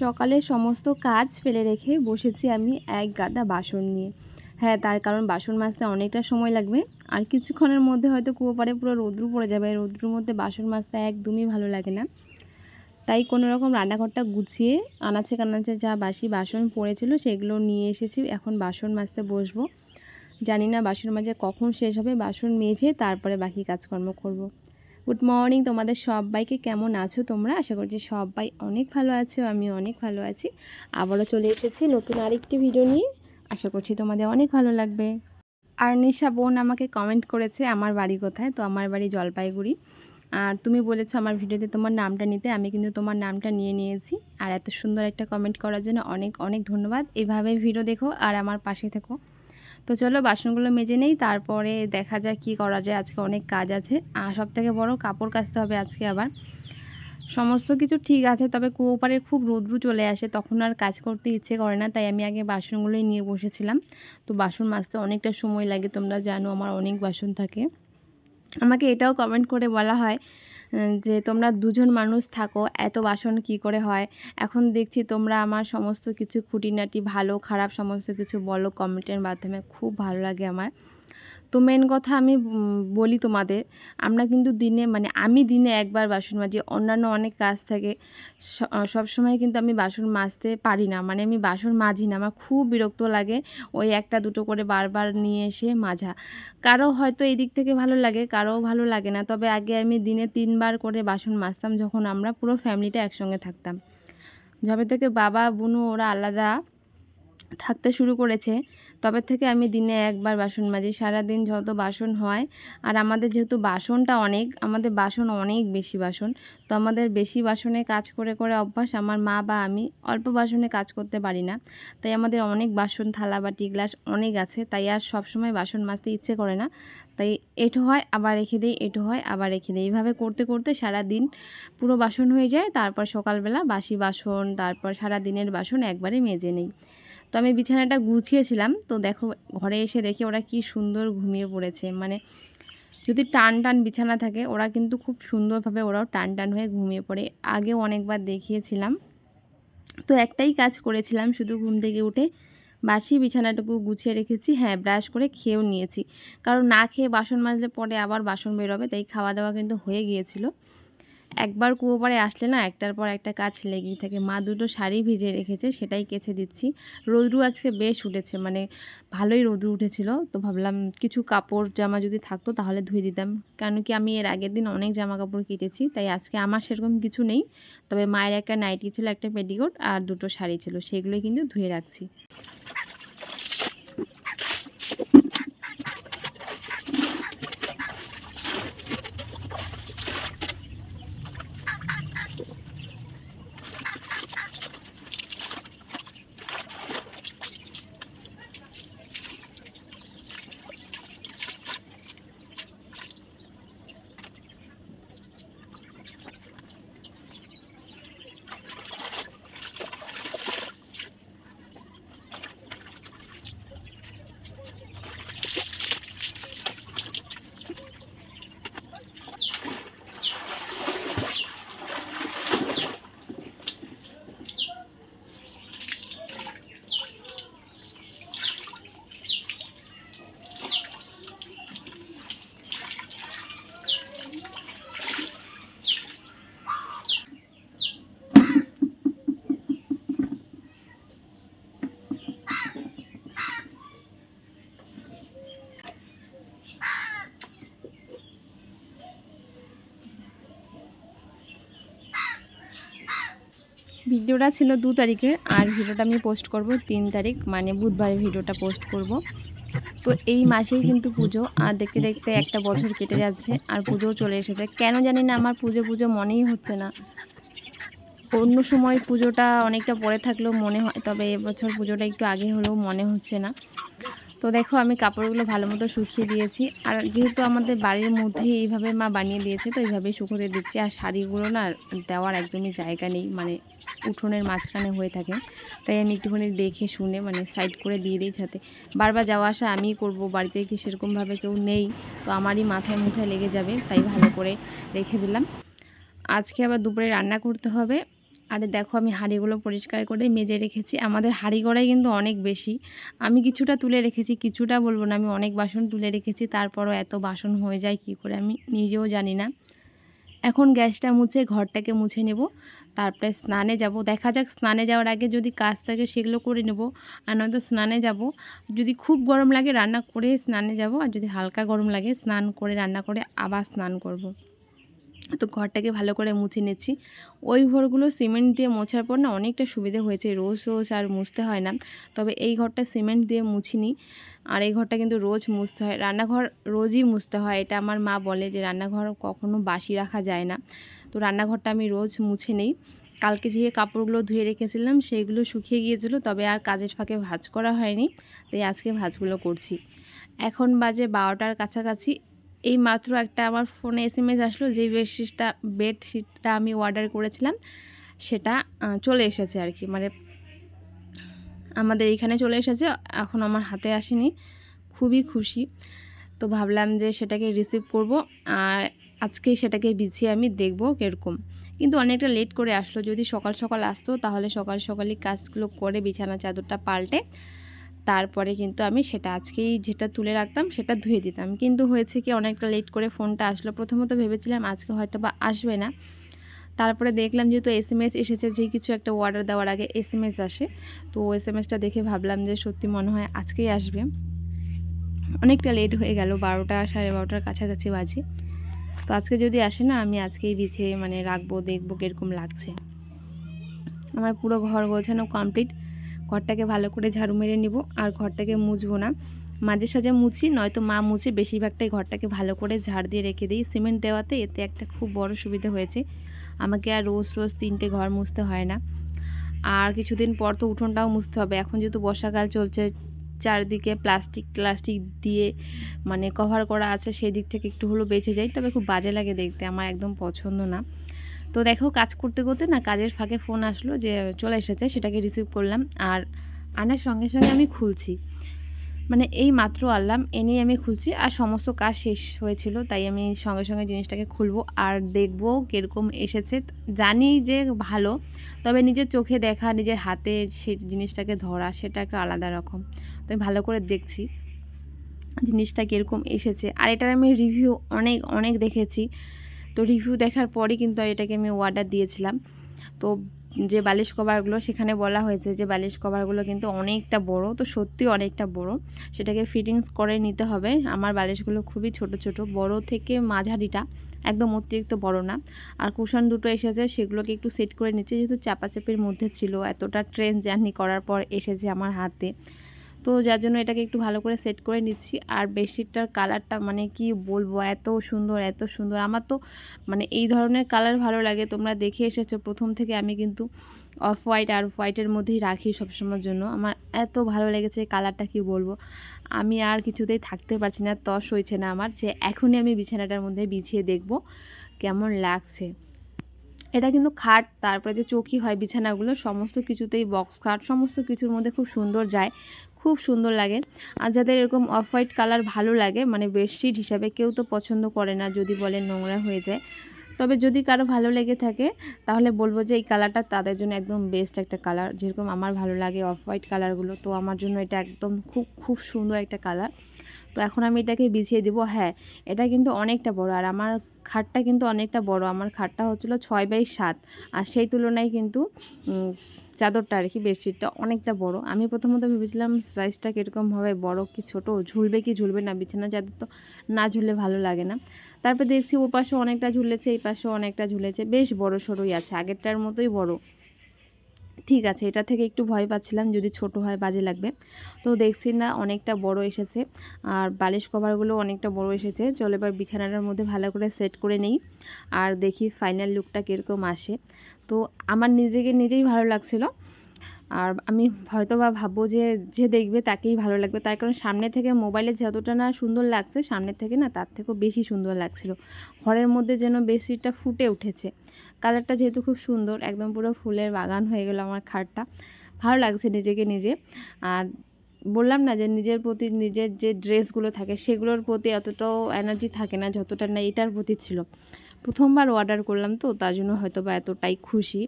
সকালে সমস্ত কাজ ফেলে রেখে বসেছি আমি এক গাদা বাসন নিয়ে। হ্যাঁ তার কারণ বাসন মাজতে অনেকটা সময় লাগবে। আর কিছুক্ষণের মধ্যে হয়তো কুয়ো পাড়ে পুরো রৌদ্রু পড়ে যাবে। রৌদ্রুর মধ্যে বাসন মাজতে একদমই ভালো লাগে না। তাই কোনো রকম রান্নাঘরটা গুছিয়ে, আনাচে কানাচে যা বাসি বাসন পড়েছিল সেগুলো নিয়ে এসেছি। এখন বাসন মাজতে বসবো। জানি না বাসন মাজে কখন শেষ হবে। বাসন মেজে তারপরে বাকি কাজকর্ম করব। গুড মর্নিং তোমাদের সবাইকে কেমন আছো তোমরা? আশা করছি সবাই অনেক ভালো আছো আমি অনেক ভালো আছি। আবারও চলে এসেছি নতুন আরেকটি ভিডিও নিয়ে। আশা করছি তোমাদের অনেক ভালো লাগবে। আর নিশা বোন আমাকে কমেন্ট করেছে, আমার বাড়ি কোথায়? তো আমার বাড়ি জলপাইগুড়ি। আর তুমি বলেছ আমার ভিডিওতে তোমার নামটা নিতে, আমি কিন্তু তোমার নামটা নিয়ে নিয়েছি। আর এত সুন্দর একটা কমেন্ট করার জন্য অনেক অনেক ধন্যবাদ। এভাবে ভিডিও দেখো আর আমার পাশে থেকো। তো চলো বাসনগুলো মেজে নেই, তারপরে দেখা যায় কি করা যায়। আজকে অনেক কাজ আছে। আর সব থেকে বড় কাপড় কাচতে হবে আজকে আবার। সমস্ত কিছু ঠিক আছে, তবে কুয়োপারে খুব রোদ্রু চলে আসে, তখন আর কাজ করতে ইচ্ছে করে না, তাই আমি আগে বাসনগুলোই নিয়ে বসেছিলাম। তো বাসন মাজতে অনেকটা সময় লাগে, তোমরা জানো আমার অনেক বাসন থাকে। আমাকে এটাও কমেন্ট করে বলা হয় যে তোমরা দুজন মানুষ থাকো, এত বাসন কি করে হয়? এখন দেখছি তোমরা আমার সমস্ত কিছু খুঁটিনাটি ভালো, খারাপ সমস্ত কিছু বলো কমেন্টের মাধ্যমে। খুব ভালো লাগে আমার। তো মেন কথা আমি বলি তোমাদের, আমরা কিন্তু দিনে মানে আমি দিনে একবার বাসন মাজি, অন্যান্য অনেক কাজ থাকে সব সময় কিন্তু আমি বাসন মাজতে পারি না মানে আমি বাসন মাজি না, আমার খুব বিরক্ত লাগে ওই একটা দুটো করে বারবার নিয়ে এসে মাজা। কারও হয়তো এই দিক থেকে ভালো লাগে, কারও ভালো লাগে না, তবে আগে আমি দিনে তিনবার করে বাসন মাজতাম যখন আমরা পুরো ফ্যামিলিটা একসঙ্গে থাকতাম। যবে থেকে বাবা, বুনু ওরা আলাদা থাকতে শুরু করেছে তবে থেকে আমি দিনে একবার বাসন মাজি। সারাদিন যত বাসন হয়, আর আমাদের যেহেতু বাসনটা অনেক, আমাদের বাসন অনেক বেশি বাসন, তো আমাদের বেশি বাসনে কাজ করে করে অভ্যাস আমার মা বা আমি অল্প বাসনে কাজ করতে পারি না। তাই আমাদের অনেক বাসন থালা বাটি গ্লাস অনেক আছে, তাই আর সব সময় বাসন মাজতে ইচ্ছে করে না। তাই এটো হয়, আবার রেখে দিই, এটো হয়, আবার রেখে দিই। এইভাবে করতে করতে সারা দিন পুরো বাসন হয়ে যায়, তারপর সকালবেলা বাসি বাসন, তারপর সারা দিনের বাসন একবারে মেজে নেই। তো আমি বিছানাটা গুছিয়েছিলাম। তো দেখো, ঘরে এসে দেখি ওরা কি সুন্দর ঘুমিয়ে পড়েছে। মানে যদি টান টান বিছানা থাকে, ওরা কিন্তু খুব সুন্দরভাবে ওরাও টান টান হয়ে ঘুমিয়ে পড়ে। আগেও অনেকবার দেখিয়েছিলাম। তো একটাই কাজ করেছিলাম, শুধু ঘুম থেকে উঠে বাসি বিছানাটুকু গুছিয়ে রেখেছি। হ্যাঁ ব্রাশ করে খেয়েও নিয়েছি। কারণ না খেয়ে বাসন মাজলে পরে আবার বাসন বেরোবে, তাই খাওয়া দাওয়া কিন্তু হয়ে গিয়েছিল। একবার কুয়ো পাড়ে আসলে না একটার পর একটা কাজ লেগেই থাকে। মা দুটো শাড়ি ভিজে রেখেছে, সেটাই কেচে দিচ্ছি। রৌদ্রু আজকে বেশ উঠেছে মানে ভালোই রৌদ্রু উঠেছিল। তো ভাবলাম কিছু কাপড়, জামা যদি থাকতো তাহলে ধুয়ে দিতাম। কেন কি আমি এর আগের দিন অনেক জামা কাপড় কেটেছি, তাই আজকে আমার সেরকম কিছু নেই। তবে মায়ের একটা নাইটি ছিল, একটা পেটিকোট আর দুটো শাড়ি ছিল, সেগুলোই কিন্তু ধুয়ে রাখছি। ভিডিওটা ছিল দু তারিখে, আর ভিডিওটা আমি পোস্ট করব তিন তারিখ মানে বুধবারে ভিডিওটা পোস্ট করব। তো এই মাসেই কিন্তু পুজো, আর দেখতে দেখতে একটা বছর কেটে যাচ্ছে, আর পুজোও চলে এসেছে। কেন জানি না আমার পুজো পুজো মনেই হচ্ছে না। অন্য সময় পুজোটা অনেকটা পরে থাকলেও মনে হয়, তবে এবছর পুজোটা একটু আগে হলেও মনে হচ্ছে না। তো দেখো, আমি কাপড়গুলো ভালো মতো শুকিয়ে দিয়েছি। আর যেহেতু আমাদের বাড়ির মধ্যেই এইভাবে মা বানিয়ে দিয়েছে, তো এইভাবেই শুকোতে দিচ্ছি। আর শাড়িগুলো না দেওয়ার একদমই জায়গা নেই মানে উঠোনের মাঝখানে হয়ে থাকে। তাই আমি একটুখানি দেখে শুনে মানে সাইড করে দিয়ে দিই যাতে বারবার যাওয়া আসা আমিই করব। বাড়িতে কি সেরকমভাবে কেউ নেই, তো আমারই মাথায় মুথায় লেগে যাবে, তাই ভালো করে রেখে দিলাম। আজকে আবার দুপুরে রান্না করতে হবে। আরে দেখো আমি হাঁড়িগুলো পরিষ্কার করে মেজে রেখেছি। আমাদের হাঁড়ি গড়াই কিন্তু অনেক বেশি। আমি কিছুটা তুলে রেখেছি, কিছুটা বলব না, আমি অনেক বাসন তুলে রেখেছি, তারপরও এত বাসন হয়ে যায় কি করে আমি নিজেও জানি না। এখন গ্যাসটা মুছে ঘরটাকে মুছে নেব, তারপরে স্নানে যাব। দেখা যাক স্নানে যাওয়ার আগে যদি কাজ থাকে সেগুলো করে নেব, আর নয়তো স্নানে যাব। যদি খুব গরম লাগে রান্না করে স্নানে যাব, আর যদি হালকা গরম লাগে স্নান করে, রান্না করে আবার স্নান করব। তো ঘরটাকে ভালো করে মুছে নিচ্ছি। ওই ঘরগুলো সিমেন্ট দিয়ে মোছার পর না অনেকটা সুবিধা হয়েছে, রোজ রোজ আর মুছতে হয় না। তবে এই ঘরটা সিমেন্ট দিয়ে মুছিনি, আর এই ঘরটা কিন্তু রোজ মুছতে হয়। রান্নাঘর রোজই মুছতে হয়, এটা আমার মা বলে যে রান্নাঘর কখনো বাসি রাখা যায় না। তো রান্নাঘরটা আমি রোজ মুছে নেই। কালকে যে কাপড়গুলো ধুয়ে রেখেছিলাম সেইগুলো শুকিয়ে গিয়েছিল, তবে আর কাজের ফাঁকে ভাজ করা হয়নি, তাই আজকে ভাজগুলো করছি। এখন বাজে বারোটার কাছাকাছি এই মাত্র একটা আমার ফোনে এস এম এস আসলো, যে বেডশিটটা বেডশিটটা আমি অর্ডার করেছিলাম, সেটা চলে এসেছে আর কি। মানে আমাদের এইখানে চলে এসেছে, এখন আমার হাতে আসেনি। খুবই খুশি। তো ভাবলাম যে সেটাকে রিসিভ করব, আর আজকেই সেটাকে বিছিয়ে আমি দেখব কীরকম। কিন্তু অনেকটা লেট করে আসলো। যদি সকাল সকাল আসতো, তাহলে সকাল সকালই কাজগুলো করে বিছানা চাদরটা পাল্টে তারপরে কিন্তু আমি সেটা আজকেই যেটা তুলে রাখতাম সেটা ধুয়ে দিতাম। কিন্তু হয়েছে কি অনেকটা লেট করে ফোনটা আসলো। প্রথমত ভেবেছিলাম আজকে হয়তো বা আসবে না। তারপরে দেখলাম যেহেতু এস এম এস এসেছে যে কিছু একটা অর্ডার দেওয়ার আগে এস এম এস আসে। তো এস এম এসটা দেখে ভাবলাম যে সত্যি মনে হয় আজকেই আসবে। অনেকটা লেট হয়ে গেল, বারোটা, সাড়ে বারোটার কাছাকাছি বাজে। তো আজকে যদি আসে না, আমি আজকেই বিছিয়ে মানে রাখব, দেখব কীরকম লাগছে। আমার পুরো ঘর গোছানো কমপ্লিট ঘরটাকে ভালো করে ঝাড়ু মেরে নিব, আর ঘরটাকে মুছবো না। মাঝে সাঝে মুছি, নয়তো মা মুছে বেশিরভাগটাই ঘরটাকে ভালো করে ঝাড় দিয়ে রেখে দিই। সিমেন্ট দেওয়াতে এতে একটা খুব বড় সুবিধা হয়েছে। আমাকে আর রোজ রোজ তিনটে ঘর মুছতে হয় না। আর কিছুদিন পর তো উঠোনটাও মুছতে হবে। এখন যেহেতু বর্ষাকাল চলছে, চারদিকে প্লাস্টিক প্লাস্টিক দিয়ে মানে কভার করা আছে সেই দিক থেকে একটু হলেও বেঁচে যায় তবে খুব বাজে লাগে দেখতে। আমার একদম পছন্দ না। তো দেখো কাজ করতে করতে না কাজের ফাঁকে ফোন আসলো যে চলে এসেছে, সেটাকে রিসিভ করলাম। আর আনার সঙ্গে সঙ্গে আমি খুলছি। মানে এই মাত্র আনলাম, এনেই আমি খুলছি আর সমস্ত কাজ শেষ হয়েছিল, তাই আমি সঙ্গে সঙ্গে জিনিসটাকে খুলবো আর দেখব কীরকম এসেছে। জানি যে ভালো, তবে নিজের চোখে দেখা, নিজের হাতে সেই জিনিসটাকে ধরা, সেটা একটা আলাদা রকম। তো আমি ভালো করে দেখছি জিনিসটা কীরকম এসেছে। আর এটার আমি রিভিউ অনেক অনেক দেখেছি। তো রিভিউ দেখার পরে কিন্তু এটাকে আমি অর্ডার দিয়েছিলাম। তো যে বালিশ কভারগুলো সেখানে বলা হয়েছে যে বালিশ কভারগুলো কিন্তু অনেকটা বড়, তো সত্যি অনেকটা বড়। সেটাকে ফিটিংস করে নিতে হবে। আমার বালিশগুলো খুবই ছোট ছোট। বড় থেকে মাঝারিটা একদম অতিরিক্ত বড় না। আর কুশন দুটো এসেছে, সেগুলোকে একটু সেট করে নিচ্ছে। যেহেতু চাপাচাপির মধ্যে ছিল, এতটা ট্রেন জার্নি করার পর এসেছে আমার হাতে। তো যার জন্য এটাকে একটু ভালো করে সেট করে নিচ্ছি। আর বেডশিটটার কালারটা মানে কি বলব, এত সুন্দর এত সুন্দর। আমার তো মানে এই ধরনের কালার ভালো লাগে। তোমরা দেখে এসেছ প্রথম থেকে আমি কিন্তু অফ হোয়াইট আর হোয়াইটের মধ্যেই রাখি সবসময়ের জন্য। আমার এত ভালো লেগেছে কালারটা কি বলব। আমি আর কিছুতেই থাকতে পারছি না, তস হয়েছে না আমার। যে এখনই আমি বিছানাটার মধ্যে বিছিয়ে দেখব কেমন লাগছে। এটা কিন্তু খাট, তারপরে যে চৌকি হয়, বিছানাগুলো, সমস্ত কিছুতেই বক্স খাট, সমস্ত কিছুর মধ্যে খুব সুন্দর যায়। খুব সুন্দর লাগে। আর যাদের এরকম অফ হোয়াইট কালার ভালো লাগে মানে বেডশিট হিসাবে কেউ তো পছন্দ করে না, যদি বলে নোংরা হয়ে যায়। তবে যদি কারও ভালো লেগে থাকে, তাহলে বলব যে এই কালারটা তাদের জন্য একদম বেস্ট একটা কালার যেরকম আমার ভালো লাগে অফ হোয়াইট কালারগুলো তো আমার জন্য এটা একদম খুব খুব সুন্দর একটা কালার তো এখন আমি এটাকে বিছিয়ে দিব। হ্যাঁ এটা কিন্তু অনেকটা বড়। আর আমার খাটটা কিন্তু অনেকটা বড়। আমার খাটটা হচ্ছিল ছয় বাই সাত। আর সেই তুলনায় কিন্তু চাদরটা আর কি, বেডশিটটা অনেকটা বড়। আমি প্রথমত ভেবেছিলাম সাইজটা কীরকম হবে, বড় কি ছোট? ঝুলবে কি ঝুলবে না? বিছানা চাদর তো না ঝুললে ভালো লাগে না। তারপর দেখছি ও পাশে অনেকটা ঝুলেছে, এই পাশে অনেকটা ঝুলেছে। বেশ বড় সড়োই আছে। আগেরটার মতোই বড়। ঠিক আছে, এটা থেকে একটু ভয় পাচ্ছিলাম যদি ছোট হয় বাজে লাগবে। তো দেখছি না অনেকটা বড় এসেছে, আর বালিশ কভারগুলো অনেকটা বড় এসেছে। চলো এবার বিছানাটার মধ্যে ভালো করে সেট করে নেই, আর দেখি ফাইনাল লুকটা কীরকম আসে। তো আমার নিজেকে নিজেই ভালো লাগছিল, আর আমি হয়তো বা ভাববো যে যে দেখবে তাকেই ভালো লাগবে। তার কারণ সামনে থেকে মোবাইলে যতটা না সুন্দর লাগছে সামনের থেকে না তার থেকেও বেশি সুন্দর লাগছিল। ঘরের মধ্যে যেন বেশিটা ফুটে উঠেছে। কালারটা যেহেতু খুব সুন্দর, একদম পুরো ফুলের বাগান হয়ে গেল আমার খাটটা। ভালো লাগছে নিজেকে নিজে। আর বললাম না যে নিজের প্রতি নিজের যে ড্রেসগুলো থাকে, সেগুলোর প্রতি অতটাও এনার্জি থাকে না যতটা না এটার প্রতি ছিল। প্রথমবার অর্ডার করলাম তো, তার জন্য হয়তো বা এতটাই খুশি।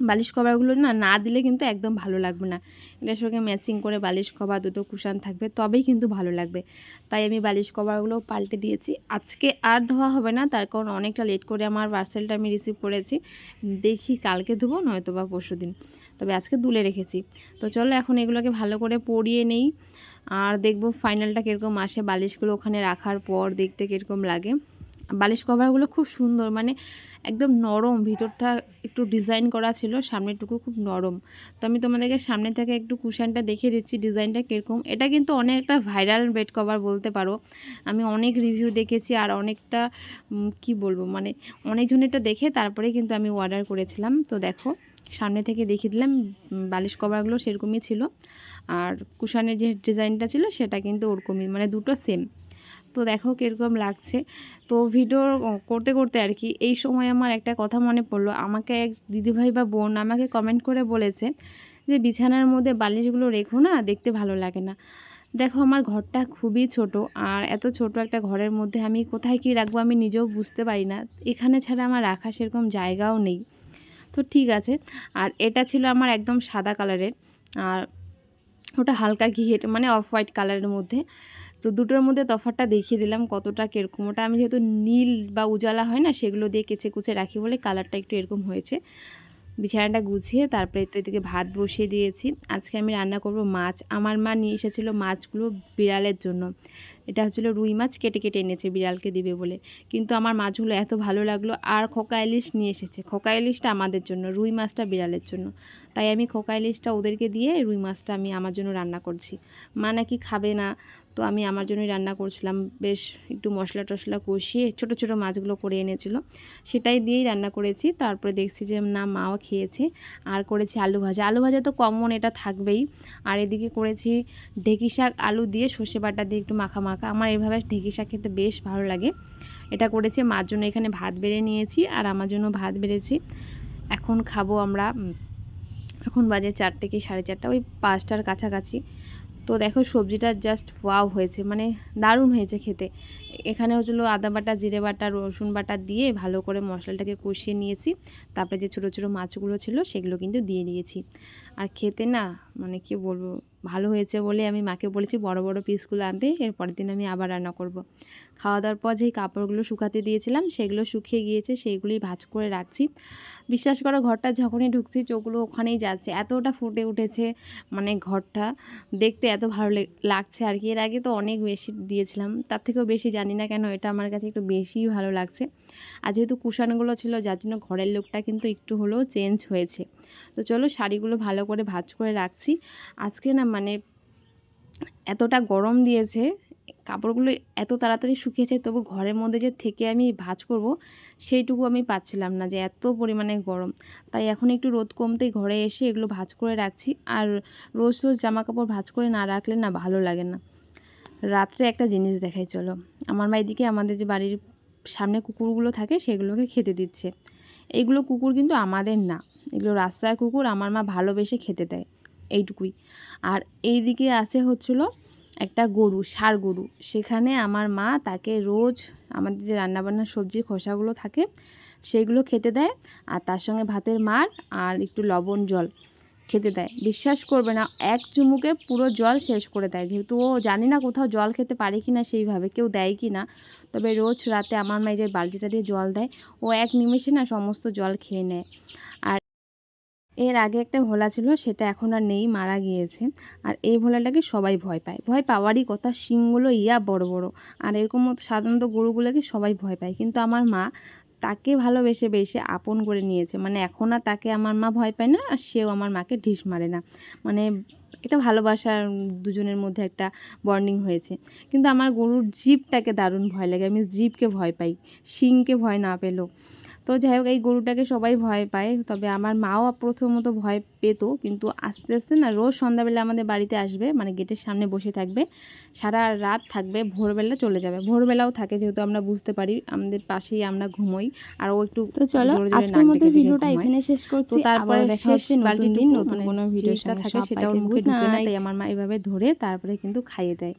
বালিশ কভারগুলো না না দিলে কিন্তু একদম ভালো লাগবে না। এটার সঙ্গে ম্যাচিং করে বালিশ কভার দুটো কুশান থাকবে, তবেই কিন্তু ভালো লাগবে। তাই আমি বালিশ কভারগুলো পাল্টে দিয়েছি। আজকে আর ধোয়া হবে না, তার কারণ অনেকটা লেট করে আমার পার্সেলটা আমি রিসিভ করেছি। দেখি কালকে ধোবো, নয়তো বা পরশু দিন। তবে আজকে দুলে রেখেছি। তো চলো এখন এগুলোকে ভালো করে পরিয়ে নেই। আর দেখব ফাইনালটা কীরকম আসে বালিশগুলো ওখানে রাখার পর, দেখতে কীরকম লাগে। বালিশ কভারগুলো খুব সুন্দর মানে একদম নরম, ভিতরটা একটু ডিজাইন করা ছিল সামনেরটুকু খুব নরম। তো আমি তোমাদেরকে সামনে থেকে একটু কুশানটা দেখিয়ে দিচ্ছি ডিজাইনটা কীরকম। এটা কিন্তু অনেকটা ভাইরাল বেড কভার বলতে পারো। আমি অনেক রিভিউ দেখেছি আর অনেকটা কি বলব মানে অনেকজন এটা দেখে তারপরে কিন্তু আমি অর্ডার করেছিলাম। তো দেখো, সামনে থেকে দেখিয়ে দিলাম বালিশ কভারগুলো সেরকমই ছিল। আর কুশানের যে ডিজাইনটা ছিল সেটা কিন্তু ওরকমই মানে দুটো সেম তো দেখো কীরকম লাগছে। তো ভিডিও করতে করতে আর কি এই সময় আমার একটা কথা মনে পড়ল। আমাকে এক দিদিভাই বা বোন আমাকে কমেন্ট করে বলেছে যে, বিছানার মধ্যে বালিশগুলো রেখো না, দেখতে ভালো লাগে না। দেখো আমার ঘরটা খুবই ছোট আর এত ছোট একটা ঘরের মধ্যে আমি কোথায় কি রাখব আমি নিজেও বুঝতে পারি না। এখানে ছাড়া আমার রাখা সেরকম জায়গাও নেই। তো ঠিক আছে। আর এটা ছিল আমার একদম সাদা কালারের আর ওটা হালকা ঘিয়ে মানে অফ হোয়াইট কালারের মধ্যে। তো দুটোর মধ্যে তফাৎটা দেখিয়ে দিলাম কতটা কীরকম। ওটা আমি যেহেতু নীল বা উজালা হয় না, সেগুলো দিয়ে কেচে কুচে রাখি বলে কালারটা একটু এরকম হয়েছে। বিছানাটা গুছিয়ে তারপরে তো এদিকে ভাত বসিয়ে দিয়েছি। আজকে আমি রান্না করব মাছ। আমার মা নিয়ে এসেছিল মাছগুলো বিড়ালের জন্য। এটা হচ্ছিল রুই মাছ, কেটে কেটে এনেছে বিড়ালকে দিবে বলে। কিন্তু আমার মাছগুলো এত ভালো লাগল। আর খোকা ইলিশ নিয়ে এসেছে। খোকা ইলিশটা আমাদের জন্য, রুই মাছটা বিড়ালের জন্য। তাই আমি খোকা ইলিশটা ওদেরকে দিয়ে রুই মাছটা আমি আমার জন্য রান্না করছি। মা নাকি খাবে না। তো আমি আমার জন্যই রান্না করছিলাম। বেশ একটু মশলা টশলা কষিয়ে ছোট ছোট মাছগুলো করে এনেছিল। সেটাই দিয়েই রান্না করেছি। তারপরে দেখছি যে, না, মাও খেয়েছে। আর করেছি আলু ভাজা। আলু ভাজা তো কমন, এটা থাকবেই। আর এদিকে করেছি ঢেঁকি শাক, আলু দিয়ে সর্ষে বাটা দিয়ে একটু মাখা মাখা। আমার এভাবে ঢেঁকি শাক খেতে বেশ ভালো লাগে। এটা করেছি, মার জন্য এখানে ভাত বেড়ে নিয়েছি আর আমার জন্য ভাত বেড়েছি। এখন খাব আমরা এখন বাজে চারটে কি সাড়ে চারটা? ওই পাঁচটার কাছাকাছি। তো দেখো সবজিটা জাস্ট ওয়াও হয়েছে মানে দারুণ হয়েছে খেতে। এখানে হচ্ছিল আদা বাটা, জিরে বাটা, রসুন বাটা দিয়ে ভালো করে মশলাটাকে কষিয়ে নিয়েছি। তারপরে যে ছোটো ছোটো মাছগুলো ছিল সেগুলো কিন্তু দিয়ে দিয়েছি। আর খেতে না মানে কি বলব ভালো হয়েছে বলে আমি মাকে বলেছি, বড় বড় পিসগুলো আনতে, এরপরের দিন আমি আবার রান্না করব। খাওয়া দাওয়ার পর যেই কাপড়গুলো শুকাতে দিয়েছিলাম, সেগুলো শুকিয়ে গিয়েছে, সেইগুলোই ভাজ করে রাখছি। বিশ্বাস করো, ঘরটা যখনই ঢুকছি, চোখগুলো ওখানেই যাচ্ছে। এতটা ফুটে উঠেছে মানে ঘরটা। দেখতে এত ভালো লাগছে আর কি। এর আগে তো অনেক বেশি দিয়েছিলাম, তার থেকেও বেশি জানি না কেন, এটা আমার কাছে একটু বেশিই ভালো লাগছে। আর যেহেতু কুশানগুলো ছিল, যার জন্য ঘরের লোকটা কিন্তু একটু হলেও চেঞ্জ হয়েছে। তো চলো, শাড়িগুলো ভালো করে ভাজ করে রাখছি। আজকে না মানে এতটা গরম দিয়েছে, কাপড়গুলো এত তাড়াতাড়ি শুকিয়েছে, তবু ঘরের মধ্যে যে থেকে আমি ভাঁজ করব, সেইটুকু আমি পাচ্ছিলাম না যে এত পরিমাণে গরম। তাই এখন একটু রোদ কমতেই ঘরে এসে এগুলো ভাজ করে রাখছি। আর রোজ রোজ জামা কাপড় ভাঁজ করে না রাখলে না ভালো লাগে না। রাত্রে একটা জিনিস দেখাই, চলো। আমার মা এদিকে আমাদের যে বাড়ির সামনে কুকুরগুলো থাকে, সেগুলোকে খেতে দিচ্ছে। এইগুলো কুকুর কিন্তু আমাদের না। এগুলো রাস্তার কুকুর, আমার মা ভালোবেসে খেতে দেয়। এইটুকুই। আর এই দিকে আছে হচ্ছিল একটা গরু, ষাঁড় গরু। সেখানে আমার মা তাকে রোজ আমাদের যে রান্নাবান্নার সবজির খোসাগুলো থাকে সেইগুলো খেতে দেয়। আর তার সঙ্গে ভাতের মার আর একটু লবণ জল খেতে দেয়। বিশ্বাস করবে না, এক চুমুকে পুরো জল শেষ করে দেয়। যেহেতু ও জানি না কোথাও জল খেতে পারে কি না সেইভাবে, কেউ দেয় কি না তবে রোজ রাতে আমার মা এই যে বালতিটা দিয়ে জল দেয়, ও এক নিমেষে না সমস্ত জল খেয়ে নেয়। এর আগে একটা ভোলা ছিল, সেটা এখন আর নেই, মারা গিয়েছে। আর এই ভোলাটাকে সবাই ভয় পায়। ভয় পাওয়ারই কথা, শিংগুলো ইয়া বড় বড়। আর এরকম সাধারণত গরুগুলোকে সবাই ভয় পায়। কিন্তু আমার মা তাকে ভালোবেসে বেশে আপন করে নিয়েছে। মানে এখন আর তাকে আমার মা ভয় পায় না, আর সেও আমার মাকে ঢিস মারে না। মানে এটা ভালোবাসার দুজনের মধ্যে একটা বন্ডিং হয়েছে। কিন্তু আমার গরুর জিভটাকে দারুণ ভয় লাগে। আমি জিভকে ভয় পাই। শিংকে ভয় না পেলেও। তো যাই হোক এই গরুটাকে সবাই ভয় পায়। তবে আমার মাও প্রথমত ভয় পেত কিন্তু আস্তে আস্তে না রোজ সন্ধ্যাবেলা আমাদের বাড়িতে আসবে মানে গেটের সামনে বসে থাকবে। সারা রাত থাকবে ভোরবেলা চলে যাবে। ভোরবেলাও থাকে যেহেতু আমরা বুঝতে পারি আমাদের পাশেই আমরা ঘুমোই আর ও একটু তো চলো আজকের মতো ভিডিওটা এখানে শেষ করছি। তারপরে দেখা হচ্ছে নতুন দিন নতুন মানে কোনো সঙ্গে থাকে সেটা সেটা ওর ওর মুখে মুখে ঢুকে না তাই আমার মা এভাবে ধরে তারপরে কিন্তু খাইয়ে দেয়।